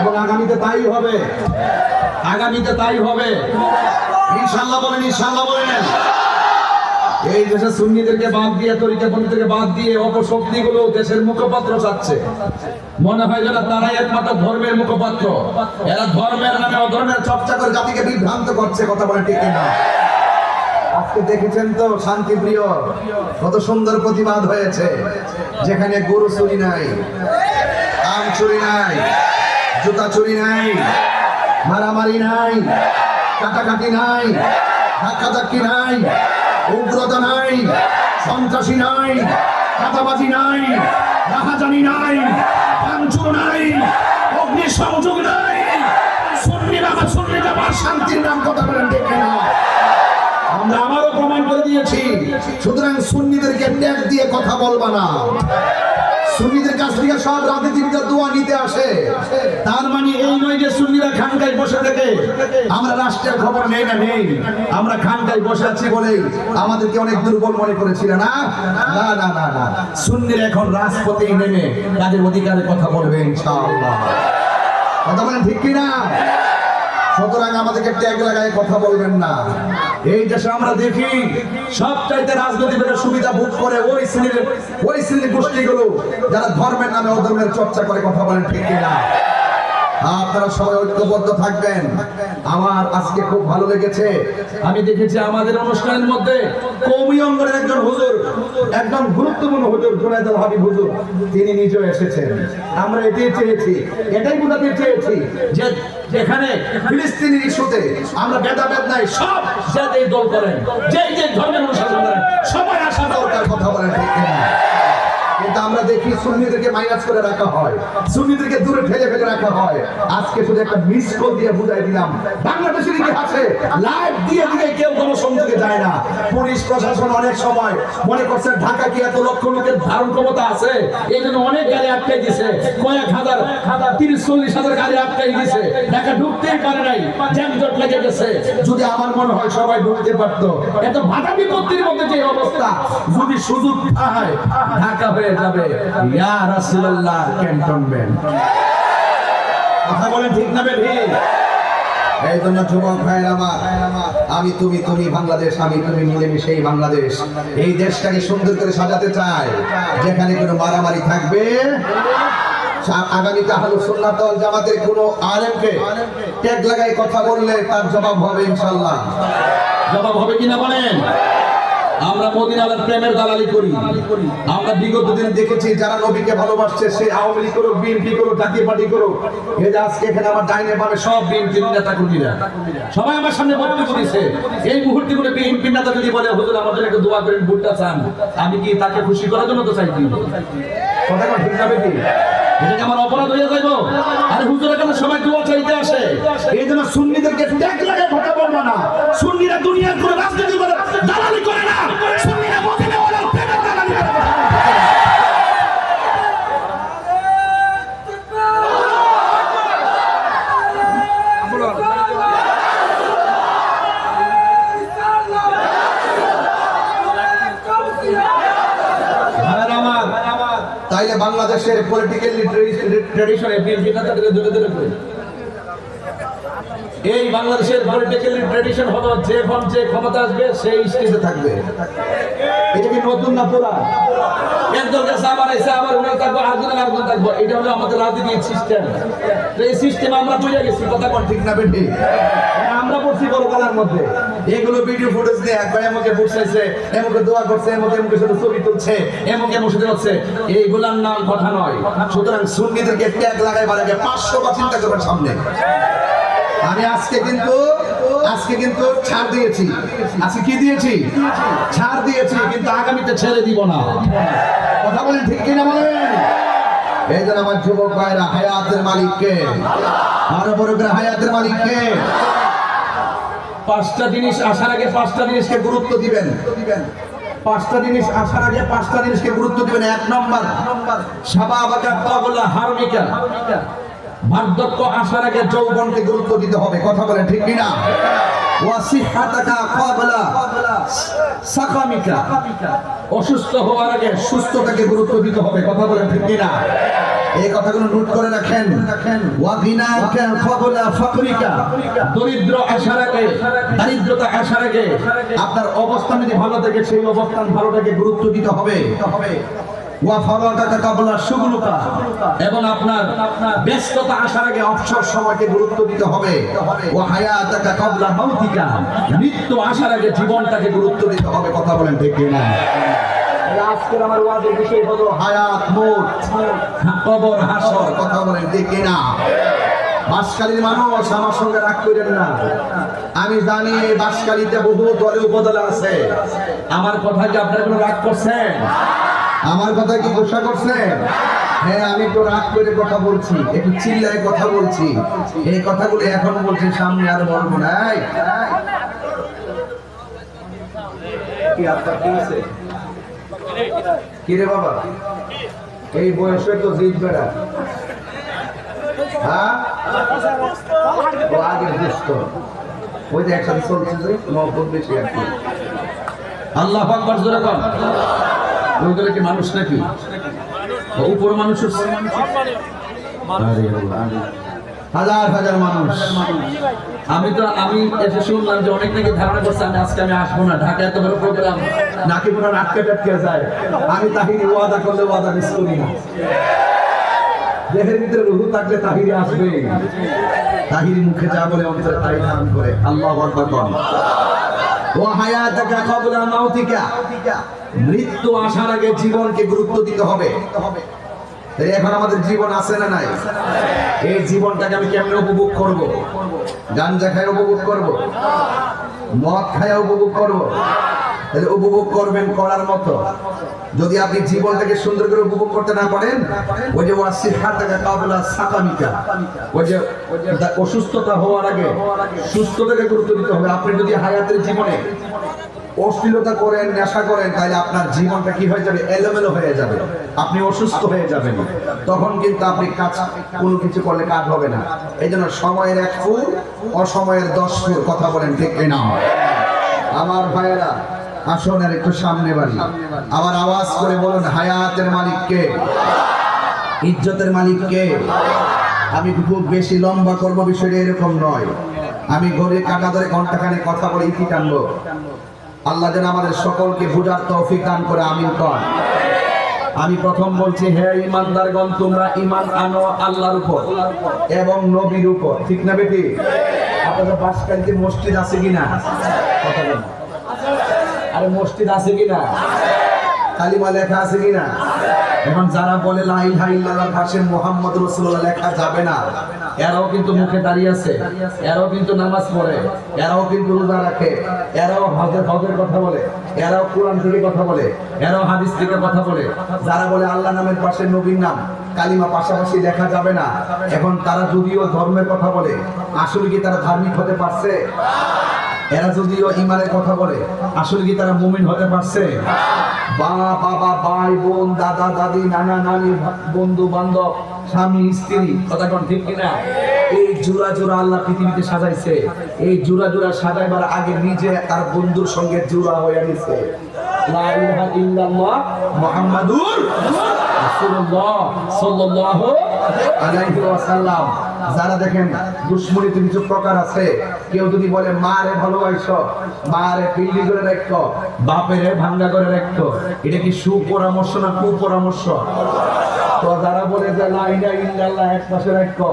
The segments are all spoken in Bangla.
এবং আগামীতে তাই হবে। আগামীতে তাই হবে। ইনশাল্লাহ বলেন ইনশাল্লাহ বলেন। এই দেশে সুন্নিদেরকে বাদ দিয়ে তরিকা পন্ডিতদেরকে বাদ দিয়ে অপশক্তিগুলো দেশের মুখপাত্র চাচ্ছে। মনে হয় যেন তারাই একমাত্র ধর্মের মুখপাত্র। এরা ধর্মের নামে অধর্মের চর্চা করে জাতিকে বিভ্রান্ত করছে, কথা বলে ঠিক না আজকে দেখেছেন তো, শান্তিপ্রিয়, কত সুন্দর প্রতিবাদ হয়েছে। যেখানে গরু চুরি নাই, আম চুরি নাই। জুতা চুরি নাই, মারামারি নাই, কাটাকাটি নাই, ধাক্কাধাক্কি নাই, উগ্রতা নাই, সন্ত্রাসী নাই কাটাবাজি নাই, রাহাজানি নাই, ভাঙচুর নাই অগ্নি সংযোগ নাই। সুন্নি বাবা সুন্নি বাবা শান্তির নাম কথা বলেন দেখে না আমরা আবারও প্রমাণ করে দিয়েছি, সুতরাং সুন্নিদেরকে ট্যাগ দিয়ে কথা বলবা না। সুন্নিদের কাছ থেকে সব রাজনীতিবিদরা দোয়া নিতে আসে। তার মানে এই নয় যে সুন্নিরা খানকায় বসে থেকে। আমরা রাষ্ট্রের খবর নেই না নেই। আমরা খানকায় বসে আছি বলেই আমাদেরকে অনেক দুর্বল মনে করেছিল না? না না না না। সুন্নিরা এখন রাজপথে নেমে তাদের অধিকারে কথা বলবে, ইনশাআল্লাহ। কথা বলেন ঠিক কিনা? সুতরাং আমাদেরকে ট্যাগ লাগায় কথা বলবেন না। এই দেশে আমরা দেখি সব চাইতে রাজনৈতিক সুবিধা ভোগ করে ওই শ্রেণির ওই শ্রেণির গোষ্ঠীগুলো যারা ধর্মের নামে অধর্মের চর্চা করে কথা বলেন, ঠিক না? আপনারা সবাই ঐক্যবদ্ধ থাকবেন। আমার আজকে খুব ভালো লেগেছে। আমি দেখেছি আমাদের অনুষ্ঠানের মধ্যে কৌমি অঙ্গনের একজন হুজুর একদম গুরুত্বপূর্ণ হুজুর, জুনাইদুল হাবিব হুজুর, তিনি নিজেও এসেছেন আমরা এটাই চেয়েছি, এটাই বোঝাতে চেয়েছি যে যেখানে ফিলিস্তিনি ইস্যুতে আমরা ভেদাভেদ নাই, সব জাতি দল করেন যে যে ধর্মের অনুশাসন করেন, সবাই আসা দরকার, কথা বলেন ঠিক? কিন্তু আমরা দেখি সুন্নিদেরকে মাইনাস করে রাখা হয়। সুন্নিদেরকে দূরে ঠেলে ফেলে রাখা হয়। আজকে শুধু একটা মিস কল দিয়ে বুঝাই দিলাম। বাংলাদেশের ইতিহাসে লাইভ দিয়ে দিয়ে কেউ কোনো সংযোগে যায় না। পুলিশ, প্রশাসন অনেক সময় মনে করছে ঢাকা কি এত লক্ষ লোকের ধারণ ক্ষমতা আছে? এই জন্য অনেক গাড়ি আটকে দিছে। কয়েক হাজার তিরিশ, চল্লিশ হাজার গাড়ি আটকে দিছে। ঢাকা ঢুকতেই পারে নাই। জ্যামজট লেগে গেছে। যদি আমার মনে হয় সবাই ঢুকতে পারতো। এত বাধা বিপত্তির মধ্যে যে অবস্থা, যদি সুযোগ পায়, ঢাকা হয়ে যাবে। ইয়া রাসূলুল্লাহ ক্যান্টনমেন্ট কথা বলেন ঠিক না এই জন্য যুবক ভাইয়ের আমার আমি তুমি তুমি বাংলাদেশ আমি তুমি মিলেমিশে এই বাংলাদেশ। এই দেশটাকে সুন্দর করে সাজাতে চাই। যেখানে কোনো মারামারি থাকবে আগামীতে আহলু সুন্নাত জামাতের কোন আলেমকে ট্যাগ লাগাই কথা বললে তার জবাব হবে ইনশাআল্লাহ। জবাব হবে কিনা বলেন? আমরা মদিনার প্রেমের দালালি করি। আমরা বিগত দিনে দেখেছি যারা নবীকে ভালোবাসছে আওয়ামী লীগ করুক, বিএনপি করুক, জাতীয় পার্টি করুক, এই যে আজকে এখানে আমার ডাইনে পাবে সব বিএনপি নেতা কর্মীরা সবাই আমার সামনে বক্তব্য এই মুহূর্তে করে বিএনপি নেতা যদি বলে, হুজুর দোয়া করেন, ভোটটা চান, আমি কি তাকে খুশি করার জন্য তো চাই কি? কথা ঠিক যাবে কি এটা আমার অপরাধ হয়ে যাইব? আরে হুজুরের কাছে সবাই দোয়া চাইতে আসে। এই জন্য সুন্নিদেরকে ট্যাগ লাগে কথা বলব না। সুন্নিরা দুনিয়ার রাজনীতি করে দালালি করে না। সুন্নিরা মদিনা ওয়ালার প্রেমের আমার, তাইলে বাংলাদেশের পলিটিক্যাল ট্রেডিশনে বিএনপি নেতাদের ধরে ধরে করে এই বাংলাদেশের পলিটিক্যাল ট্রেডিশন হলো যে ফোন যে ক্ষমতা আসবে সেই স্টেজে থাকবে। এটা কি নতুন না পুরা একজন কাছে আবার এসে আবার থাকব আরেকজন আরেকজন থাকব। এটা হলো আমাদের রাজনীতির সিস্টেম এই সিস্টেম আমরা বুঝে গেছি কথা কোন ঠিক না আমরা পড়ছি বড় কালার মধ্যে। এগুলো ভিডিও ফুটেজ দিয়ে একবার এমকে এমকে দোয়া করছে এমকে এমকে শুধু ছবি তুলছে এমকে শুধু হচ্ছে। এইগুলার নাম কথা নয়। সুতরাং সুন্নিদেরকে ট্যাগ লাগাই বাড়াবে পাঁচশো বা চিন্তা করবেন সামনে। আমি আজকে কিন্তু আজকে কিন্তু ছাড় দিয়েছি। আজকে কি দিয়েছি? ছাড় দিয়েছি, কিন্তু আগামীতে ছেড়ে দিব না। কথা বলেন ঠিক কিনা বলেন? মালিককে। পাঁচটা জিনিস আসার আগে পাঁচটা জিনিসকে গুরুত্ব দিবেন। পাঁচটা জিনিস আসার আগে পাঁচটা জিনিসকে গুরুত্ব দিবেন। এক নম্বর সাবাবাকা কাবলা হারমিকা। বার্ধক্য আসার আগে যৌবনকে গুরুত্ব দিতে হবে, কথা বলেন ঠিক কিনা? অসুস্থ হওয়ার আগে সুস্থতাকে গুরুত্ব দিতে হবে, কথা বলেন ঠিক কিনা? এই কথাগুলো নোট করে রাখেন। দরিদ্র আসার আগে, দারিদ্রতা আসার আগে আপনার অবস্থান যদি ভালো থাকে, সেই অবস্থান ভালোটাকে গুরুত্ব দিতে হবে। ওয়া ফারাকাকা কাবলা শুগলুকা এবং আপনার ব্যস্ততা আসার আগে অবসর সময়কে গুরুত্ব দিতে হবে। ওয়া হায়াতাকা কাবলা মাউতিকা মৃত্যু আসার আগে জীবনটাকে গুরুত্ব দিতে হবে কথা বলেন ঠিক না আজকের আমার ওয়াজের বিষয় হলো হায়াত কবর হাসর কথা বলেন ঠিক না বাসকালীর মানুষ আমার সঙ্গে রাগ করেন না। আমি জানি বাসকালীতে বহু দলে উপদলে আছে। আমার কথা কি আপনারা কোনো রাগ করছেন? আমার কথা কি গোসা করছে? হ্যাঁ আমি তো রাগ করে কথা বলছি একটু চিল্লায় কথা বলছি। এই কথাগুলো এখন বলছি সামনে আর বলব না। এই, কি আপনার কি হয়েছে? কি বাবা? এই বয়সে তো জিত বেড়া। হ্যাঁ? ও আগের দুষ্ট। ওই যে একসাথে চলছে যে কি। আল্লাহ আকবার জোরে কর ওগুলো কি মানুষ নাকি? উপর মানুষ। হাজার হাজার মানুষ। আমি তো, আমি এসে শুনলাম যে অনেক নাকি ধারণা করছে আমি আজকে আমি আসব না। ঢাকা এত বড় প্রোগ্রাম নাকি হয় আটকে টাটকে যায়। আমি তাহিরি ওয়াদা করলে ওয়াদা মিস করি না। দেহের ভিতরে রুহু থাকলে তাহিরি আসবে। তাহিরি মুখে যা বলে অন্তরে তাই ধারণ করে। আল্লাহ আকবার ও হায়াতাকা কবলা মাউতিকা। মৃত্যু আসার আগে জীবনকে গুরুত্ব দিতে হবে। এখন আমাদের জীবন আছে না নাই? এই জীবনটাকে আমি কেমনে উপভোগ করব? গাঞ্জা খায় উপভোগ করব? মদ খায় উপভোগ করব? তাহলে উপভোগ করবেন করার মতো। যদি আপনি জীবনটাকে সুন্দর করে উপভোগ করতে না পারেন, ওই যে কাবলা সাকামিকা, ওই যে অসুস্থতা হওয়ার আগে সুস্থতাকে গুরুত্ব দিতে হবে। আপনি যদি হায়াতের জীবনে অশ্লীলতা করেন, নেশা করেন, তাহলে আপনার জীবনটা কি হয়ে যাবে? এলোমেলো হয়ে যাবে। আপনি অসুস্থ হয়ে যাবেন। তখন কিন্তু আপনি কাজ, কোনো কিছু করলে কাজ হবে না। এই জন্য সময়ের এক ফুল, অসময়ের দশ ফুল, কথা বলেন ঠিক না আমার ভাইয়েরা আসুন আর একটু সামনে বাড়ি। আবার আওয়াজ করে বলুন হায়াতের মালিককে ইজ্জতের মালিককে আমি খুব বেশি লম্বা করব বিষয়টা এরকম নয়। আমি ঘরে কাটা ধরে ঘন্টাখানে কথা বলে ইতি টানবো। আল্লাহ যেন আমাদের সকলকে বুঝার তৌফিক দান করে আমিন কর আমি প্রথম বলছি হে ইমানদারগণ তোমরা ইমান আনো আল্লাহর উপর এবং নবীর উপর। ঠিক না বেটি? আপনাদের বাসকালিতে মসজিদ আছে কিনা? কথা বলুন। আরে মসজিদ আছে কিনা? কালিমা লেখা আছে কিনা? এখন যারা বলে মুহাম্মদ রাসূলুল্লাহ লেখা যাবে না। এরাও কিন্তু মুখে দাঁড়িয়ে আছে। এরাও কিন্তু নামাজ পড়ে। এরাও কিন্তু রোজা রাখে। এরাও হজের হজের কথা বলে। এরাও কোরআন থেকে কথা বলে। এরাও হাদিস থেকে কথা বলে। যারা বলে আল্লাহ নামের পাশে নবীর নাম, কালিমা পাশাপাশি লেখা যাবে না। এখন তারা যদিও ধর্মের কথা বলে, আসলে কি তারা ধার্মিক হতে পারছে? এরা যদিও ইমানের কথা বলে, আসলে কি তারা মুমিন হতে পারছে? মা বাবা, ভাই, বোন, দাদা, দাদি, নানা, নানি, বন্ধু, বান্ধব, স্বামী, স্ত্রী, কথা কোন ঠিক কিনা? এই জোড়া জোড়া আল্লাহ পৃথিবীতে সাজাইছে। এই জোড়া জোড়া সাজাইবার আগে নিজে তার বন্ধুর সঙ্গে জোড়া হয়ে নিছে। লা ইলাহা ইল্লাল্লাহ মুহাম্মাদুর রাসূলুল্লাহ। সাল্লাল্লাহু আলাইহি ওয়াসাল্লাম, যারা দেখেন দুশ্মনীতে কিছু প্রকার আছে, কেউ যদি বলে মা রে ভালোবাসো মা রে পিল্লি করে রাখো, বাপের ভাঙ্গা করে রাখো, এটা কি সুপরামর্শ না কুপরামর্শ? তো যারা বলে যে, লা ইলাহা ইল্লাল্লাহ, এক পাশে রাখো,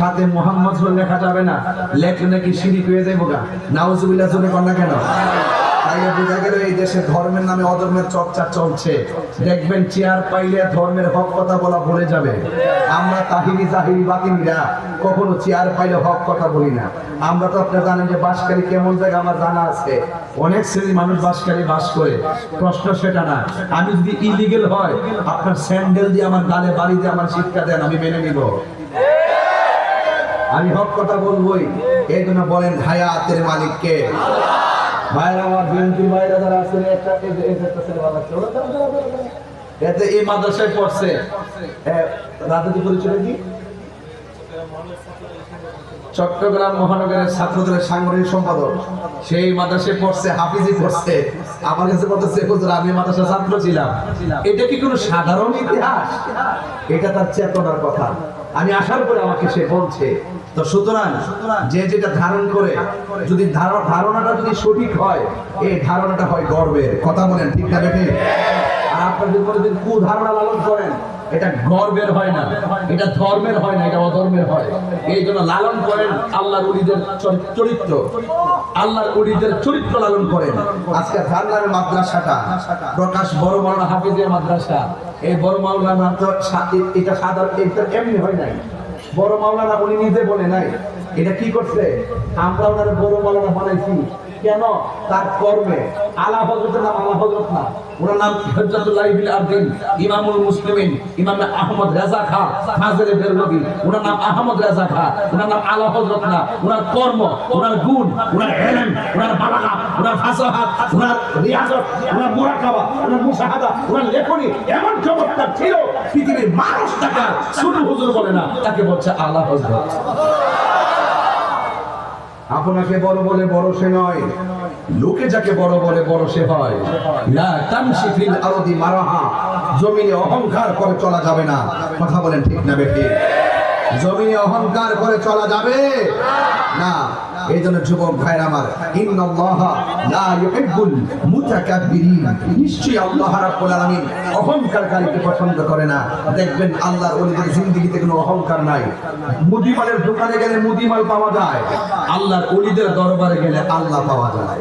সাথে মোহাম্মদ লেখা যাবে না, লেখলে নাকি শিরিক হয়ে যাইব গা? নাউজুবিল্লাহ জোরে কর না কেন? তাইলে বোঝা গেল এই দেশে ধর্মের নামে অধর্মের চর্চা চলছে। দেখবেন চেয়ার পাইলে ধর্মের হক কথা বলা ভুলে যাবে। আমরা তাহিরি জাহিরি বাতিনিরা, কখনো চেয়ার পাইলে হক কথা বলি না। আমরা তো আপনারা জানেন যে বাসকারী কেমন জায়গা আমার জানা আছে। অনেক শ্রেণির মানুষ বাসকারী বাস করে। প্রশ্ন সেটা না। আমি যদি ইলিগেল হয়, আপনার স্যান্ডেল দিয়ে আমার গালে বাড়ি দিয়ে আমার শিক্ষা দেন, আমি মেনে নিব। আমি হক কথা বলবোই। এই জন্য বলেন হায়াতের মালিককে। চট্টগ্রাম মহানগরের ছাত্রদের সাংগঠনিক সম্পাদক। সেই মাদ্রাসে পড়ছে, হাফিজি পড়ছে। আমার কাছে বলতেছে, হুজুর, আমি মাদ্রাসা ছাত্র ছিলাম। এটা কি কোনো সাধারণ ইতিহাস? এটা তার চেতনার কথা। আমি আসার পরে আমাকে সে বলছে। তো সুতরাং যে যেটা ধারণ করে যদি ধার- ধারণাটা যদি সঠিক হয় এই ধারণাটা হয় গর্বের। কথা বলেন ঠিক না বেঠিক আর আপনার যদি কোনোদিন কুধারণা লালন করেন এটা গর্বের হয় না। এটা ধর্মের হয় না এটা অধর্মের হয়। এই জন্য লালন করেন আল্লাহর উলিদের চরি- চরিত্র। আল্লাহর উলিদের চরিত্র লালন করেন। আজকে ধারণার মাদ্রাসাটা প্রকাশ বড় মাওলানা হাফিজের মাদ্রাসা। এই বড় মাওলানা এটা সাধারণ এটা এমনি হয় নাই। বড় মাওলানা উনি নিজে বলে নাই। এটা কি করছে? আমরা ওনার বড় মাওলানা বানাইছি। কেন? তার কর্মে। আলা হজরতের নাম আলা হজরত না। ওনার নাম হজরতুল্লাহ ইবিন আবদিন ইমামুল মুসলিমিন, ইমাম আহমদ খা, ফাজলে ওনার নাম আহমদ রাজা খা, ওনার নাম আলা হজরত না। ওনার কর্ম, ওনার গুণ, ওনার এলেম, ওনার বালাগা, ওনার ফাসাহাত, ওনার রিয়াজত, ওনার মুরাকাবা, ওনার মুশাহাদা, ওনার লেখনী এমন চমৎকার ছিল, পৃথিবীর মানুষ টাকা শুধু হুজুর বলে না, তাকে বলছে আলা হজরত আপনাকে বড় বলে বড় সে নয়। লোকে যাকে বড় বলে বড় সে হয়। না তামশি ফিল আরদি মারাহা। জমিনে অহংকার করে চলা যাবে না। কথা বলেন ঠিক না বেঠিক জমিনে অহংকার করে চলা যাবে না। এই জন্য যুবক ভাইয়ের আমার, ইন্নাল্লাহ লা ইউহিব্বুল মুতাকাব্বিরিন। নিশ্চয়ই আল্লাহ রাব্বুল আলামিন অহংকারকারীকে পছন্দ করে না। দেখবেন আল্লাহর ওলিদের জিন্দেগিতে কোনো অহংকার নাই। মুদিমালের দোকানে গেলে মুদিমাল পাওয়া যায়। আল্লাহর ওলিদের দরবারে গেলে আল্লাহ পাওয়া যায়।